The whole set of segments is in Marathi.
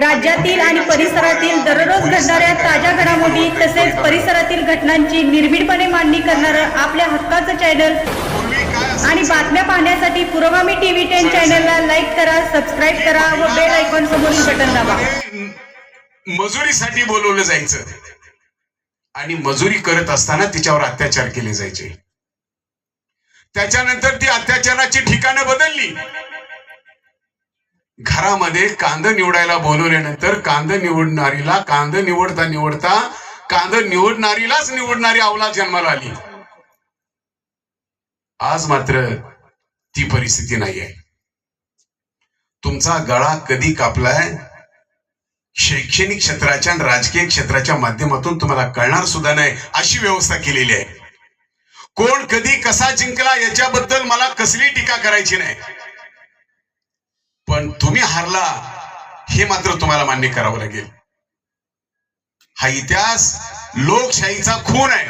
राज्यातील आणि परिसरातील दररोज घडणाऱ्या ताज्या घडामोडी तसेच परिसरातील घटनांची निर्भीडपणे मांडणी करणारं आपल्या हक्काचं चॅनल आणि बातम्या पाहण्यासाठी पुरोगामी टीव्ही टेन चॅनलला लाईक करा सबस्क्राईब करा व बेल आयकॉन समोरील बटन दाबा. मजुरीसाठी बोलवलं जायचं. आणि मजुरी करत असताना तिच्यावर अत्याचार केले जायचे. त्याच्यानंतर ती अत्याचाराची ठिकाणं बदलली. घरामध्ये कांद निवडायला बोलवल्यानंतर कांद निवडणारीला कांद निवडता निवडता कांद निवडणारीलाच निवडणारी अवला जन्माला आली. आज मात्र ती परिस्थिती नाही आहे तुमचा गळा कधी कापलाय? शैक्षणिक क्षेत्राच्या आणि राजकीय क्षेत्राच्या माध्यमातून तुम्हाला कळणार सुद्धा नाही अशी व्यवस्था केलेली आहे. कोण कधी कसा जिंकला याच्याबद्दल मला कसली टीका करायची नाही. पण तुम्ही हारला हे मात्र तुम्हाला मान्य करावं लागेल. हा इतिहास लोकशाहीचा खून आहे.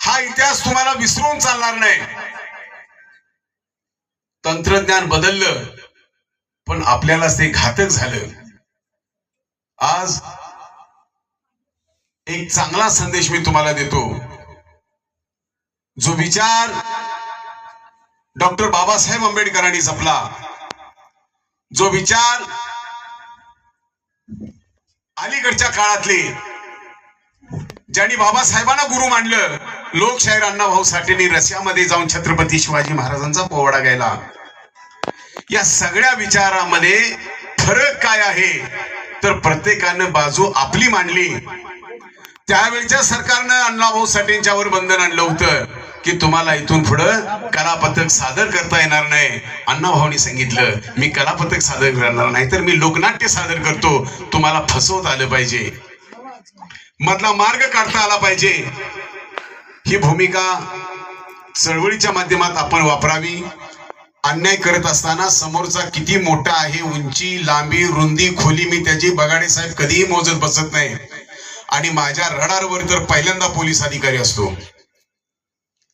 हा इतिहास तुम्हाला विसरून चालणार नाही. तंत्रज्ञान बदललं पण आपल्याला ते घातक झालं. आज एक चांगला संदेश मी तुम्हाला देतो. जो विचार डॉक्टर बाबासाहेब आंबेडकरांनी जपला जो विचार अलीकडच्या काळातले ज्यांनी बाबासाहेबांना गुरु मानलं लोकशाहीर अण्णाभाऊ साठेंनी रशियामध्ये जाऊन छत्रपती शिवाजी महाराजांचा पोवाडा गायला या सगळ्या विचारामध्ये फरक काय आहे? तर प्रत्येकानं बाजू आपली मांडली. त्यावेळच्या सरकारनं अण्णाभाऊ साठेंच्यावर बंधन आणलं होतं. की तुम्हाला इथून पुढं कलापथक सादर करता येणार नाही. अण्णाभाऊनी सांगितलं मी कलापथक सादर करणार नाही तर मी लोकनाट्य सादर करतो. तुम्हाला फसवत आलं पाहिजे. मधला मार्ग काढता आला पाहिजे. ही भूमिका चळवळीच्या माध्यमात आपण वापरावी. अन्याय करत असताना समोरचा किती मोठा आहे उंची लांबी रुंदी खोली मी त्याची बगाडे साहेब कधीही मोजत बसत नाही. आणि माझ्या रडारवर तर पहिल्यांदा पोलीस अधिकारी असतो.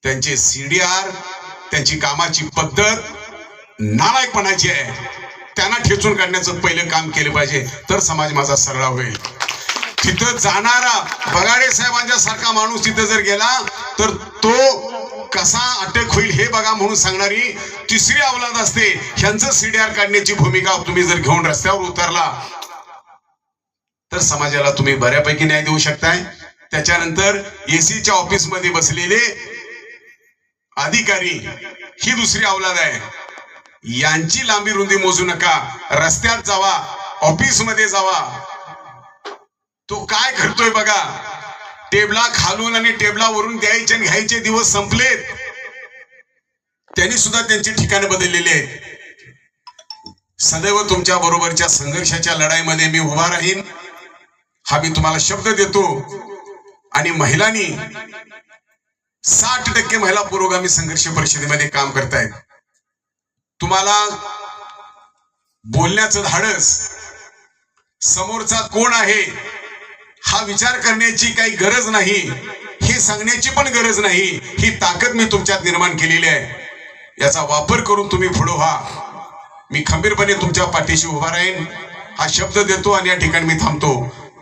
त्यांचे सीडीआर त्यांची कामाची पद्धत नालायकपणाची आहे. त्यांना ठेचून काढण्याचं पहिलं काम केलं पाहिजे तर समाज माझा सरळा होईल. तिथं जाणारा बगाडे साहेबांच्या सारखा माणूस तिथं जर गेला तर तो कसा अटक होईल हे बघा म्हणून सांगणारी तिसरी अवलाद असते. ह्यांचं सीडीआर काढण्याची भूमिका तुम्ही जर घेऊन रस्त्यावर उतरला तर समाजाला तुम्ही बऱ्यापैकी न्याय देऊ शकताय. त्याच्यानंतर एसीच्या ऑफिसमध्ये बसलेले अधिकारी ही दुसरी अवलाद आहे. यांची लांबी रुंदी मोजू नका. रस्त्यात जावा ऑफिसमध्ये जावा. तो काय करतोय बघा? टेबला खालून आणि टेबलावरून द्यायचे आणि घ्यायचे दिवस संपलेत. त्यांनी सुद्धा त्यांची ठिकाणं बदललेली आहेत. सदैव तुमच्या बरोबरच्या संघर्षाच्या लढाईमध्ये मी उभा राहीन. हा मी तुम्हाला शब्द देतो. आणि महिलांनी साठ टक्के महिला पुरोगामी संघर्ष परिषदेमध्ये काम करतायत. तुम्हाला बोलण्याचं धाडस समोरचा कोण आहे हा विचार करण्याची काही गरज नाही हे सांगण्याची पण गरज नाही ही ताकद मी तुमच्यात निर्माण केलेली आहे. याचा वापर करून तुम्ही पुढे व्हा. मी खंबीरपणे तुमच्या पाठीशी उभा राहीन. हा शब्द देतो आणि या ठिकाणी मी थांबतो.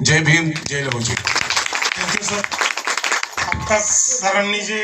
जय भीम जय लवजी थँक्यू सर সারা নিজে